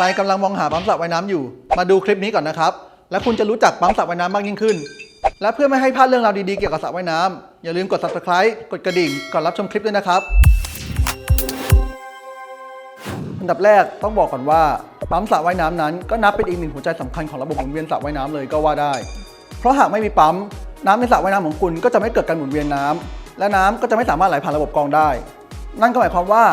ใครกำลังมองหาปั๊มสระว่ายน้ำอยู่ มาดูคลิปนี้ก่อนนะครับ และคุณจะรู้จักปั๊มสระว่ายน้ำมากยิ่งขึ้น และเพื่อไม่ให้พลาดเรื่องราวดีๆเกี่ยวกับสระว่ายน้ำอย่าลืมกด subscribe กดกระดิ่งก่อนรับชมคลิปด้วยนะครับอันดับแรกต้องบอกก่อนว่าปั๊มสระว่ายน้ำนั้น ก็นับเป็นอีกหนึ่งหัวใจสำคัญของระบบหมุนเวียนสระว่ายน้ำเลยก็ว่าได้ เพราะหากไม่มีปั๊มน้ำในสระว่ายน้ำของคุณก็จะไม่เกิดการหมุนเวียนน้ำและน้ำก็จะไม่สามารถไหลผ่านระบบกรองได้ นั่นก็หมายความว่า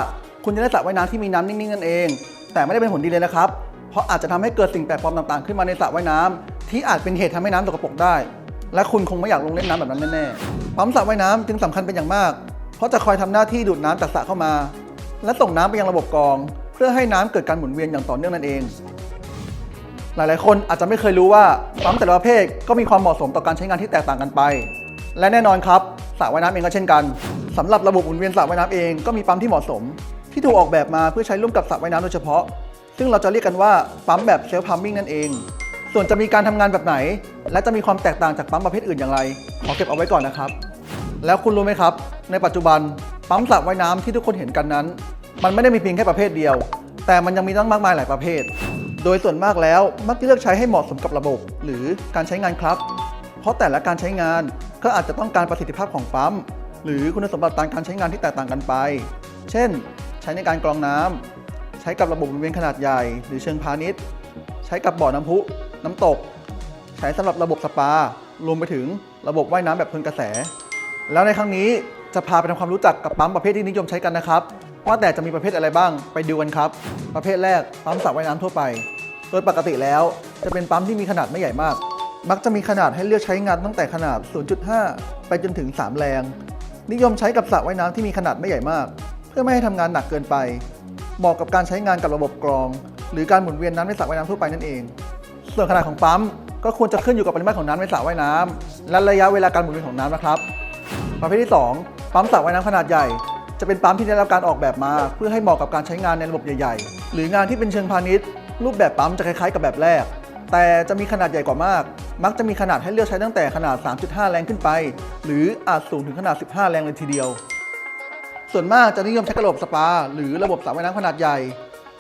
คุณจะได้สระว่ายน้ำที่มีน้ำนิ่งๆนั่นเอง แต่ไม่ได้เป็นผลดีเลยนะครับ เพราะอาจจะทำให้เกิดสิ่งแปลกปลอมต่างๆ ขึ้นมาในสระว่ายน้ำที่อาจเป็นเหตุทำให้น้ำสกปรกได้ และคุณคงไม่อยากลงเล่นน้ำแบบนั้นแน่ๆปั๊มสระว่ายน้ำจึงสำคัญเป็นอย่างมาก เพราะจะคอยทำหน้าที่ดูดน้ำจากสระเข้ามา และส่งน้ำไปยังระบบกรอง เพื่อให้น้ำเกิดการหมุนเวียนอย่างต่อเนื่องนั่นเอง หลายๆ คนอาจจะไม่เคยรู้ว่าปั๊มแต่ละประเภทก็มีความเหมาะสมต่อการใช้งานที่แตกต่างกันไป และแน่นอนครับสระว่ายน้ำเองก็เช่นกันสำหรับระบบหมุนเวียนสระว่ายน้ำเองก็มีปั๊มที่เหมาะสม ที่ถูกออกแบบมาเพื่อใช้ร่วมกับสระว่ายน้ำโดยเฉพาะ ซึ่งเราจะเรียกกันว่าปั๊มแบบเซลฟ์พัมมิ่งนั่นเอง ส่วนจะมีการทำงานแบบไหน และจะมีความแตกต่างจากปั๊มประเภทอื่นอย่างไร ขอเก็บเอาไว้ก่อนนะครับ แล้วคุณรู้ไหมครับ ในปัจจุบันปั๊มสระว่ายน้ำที่ทุกคนเห็นกันนั้น มันไม่ได้มีเพียงแค่ประเภทเดียว แต่มันยังมีตั้งมากมายหลายประเภท โดยส่วนมากแล้วมักจะเลือกใช้ให้เหมาะสมกับระบบ หรือการใช้งานครับ เพราะแต่ละการใช้งานก็อาจจะต้องการประสิทธิภาพของปั๊มหรือคุณสมบัติตามการใช้งานที่แตกต่างกันไป เช่น ใช้ในการกรองน้ำใช้กับระบบหมุนเวียนขนาดใหญ่ หรือเชิงพาณิชย์ ใช้กับบ่อน้ำพุ น้ำตก ใช้สำหรับระบบสปา รวมไปถึงระบบว่ายน้ำแบบทนกระแส แล้วในครั้งนี้จะพาไปทำความรู้จักกับปั๊มประเภทที่นิยมใช้กันนะครับ ว่าแต่จะมีประเภทอะไรบ้างไปดูกันครับ ประเภทแรกปั๊มสระว่ายน้ำทั่วไป โดยปกติแล้วจะเป็นปั๊มที่มีขนาดไม่ใหญ่มาก มักจะมีขนาดให้เลือกใช้งานตั้งแต่ขนาด 0.5 ไปจนถึง 3 แรง นิยมใช้กับสระว่ายน้ำที่มีขนาดไม่ใหญ่มาก พื่อไม่ให้ทำงานหนักเกินไป เหมาะกับการใช้งานกับระบบกรอง หรือการหมุนเวียนน้ำในสระว่ายน้ำทั่วไปนั่นเอง ส่วนขนาดของปั๊มก็ควรจะขึ้นอยู่กับปริมาตรของน้ำในสระว่ายน้ำและระยะเวลาการหมุนเวียนของน้ำนะครับ ประเภทที่ 2 ปั๊มสระว่ายน้ำขนาดใหญ่ จะเป็นปั๊มที่ได้รับการออกแบบมา เพื่อให้เหมาะกับการใช้งานในระบบใหญ่ ๆ หรืองานที่เป็นเชิงพาณิชย์ รูปแบบปั๊มจะคล้ายๆ กับแบบแรก แต่จะมีขนาดใหญ่กว่ามาก มักจะมีขนาดให้เลือกใช้ตั้งแต่ขนาด 3.5 แรงขึ้นไป หรืออาจสูงถึงขนาด 15 แรงเลยทีเดียว ส่วนมากจะนิยมใช้กระบบสปา หรือระบบสระว่ายน้ำขนาดใหญ่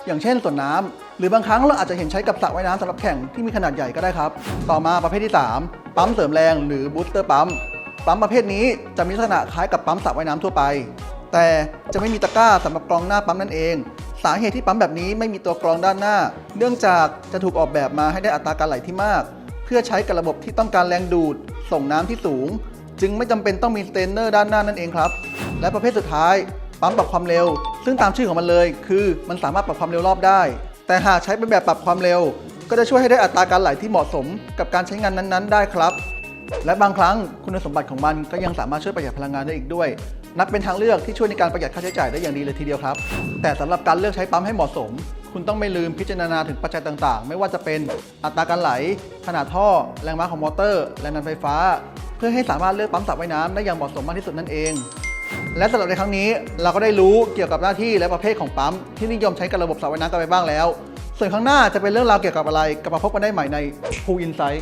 อย่างเช่นสวนน้ำหรือบางครั้งเราอาจจะเห็นใช้กับสระว่ายน้ำสำหรับแข่งที่มีขนาดใหญ่ก็ได้ครับ ต่อมาประเภทที่ 3 ปั๊มเสริมแรงหรือบูสเตอร์ปั๊มปั๊มประเภทนี้จะมีลักษณะคล้ายกับปั๊มสระว่ายน้ำทั่วไป แต่จะไม่มีตะกร้าสำหรับกรองหน้าปั๊มนั่นเอง สาเหตุที่ปั๊มแบบนี้ไม่มีตัวกรองด้านหน้า เนื่องจากจะถูกออกแบบมาให้ได้อัตราการไหลที่มาก เพื่อใช้กับระบบที่ต้องการแรงดูด ส่งน้ำที่สูง จึงไม่จำเป็นต้องมีสเตนเนอร์ด้านหน้านั่นเองครับ และประเภทสุดท้าย ปั๊มปรับความเร็ว ซึ่งตามชื่อของมันเลย คือมันสามารถปรับความเร็วรอบได้ แต่หากใช้เป็นแบบปรับความเร็ว ก็จะช่วยให้ได้อัตราการไหลที่เหมาะสมกับการใช้งานนั้นๆ ได้ครับ และบางครั้งคุณสมบัติของมันก็ยังสามารถช่วยประหยัดพลังงานได้อีกด้วย นับเป็นทางเลือกที่ช่วยในการประหยัดค่าใช้จ่ายได้อย่างดีเลยทีเดียวครับ แต่สำหรับการเลือกใช้ปั๊มให้เหมาะสม คุณต้องไม่ลืมพิจารณาถึงปัจจัยต่างๆ ไม่ว่าจะเป็นอัตราการไหล ขนาดท่อ แรงม้าของมอเตอร์ แรงดันไฟฟ้า เพื่อให้สามารถเลือกปั๊มสระว่ายน้ำได้อย่างเหมาะสมมากที่สุดนั่นเอง และสำหรับในครั้งนี้เราก็ได้รู้เกี่ยวกับหน้าที่และประเภทของปั๊มที่นิยมใช้กับระบบสระว่ายน้ำกันไปบ้างแล้ว ส่วนข้างหน้าจะเป็นเรื่องราวเกี่ยวกับอะไรกลับมาพบกันได้ใหม่ใน Pool Insight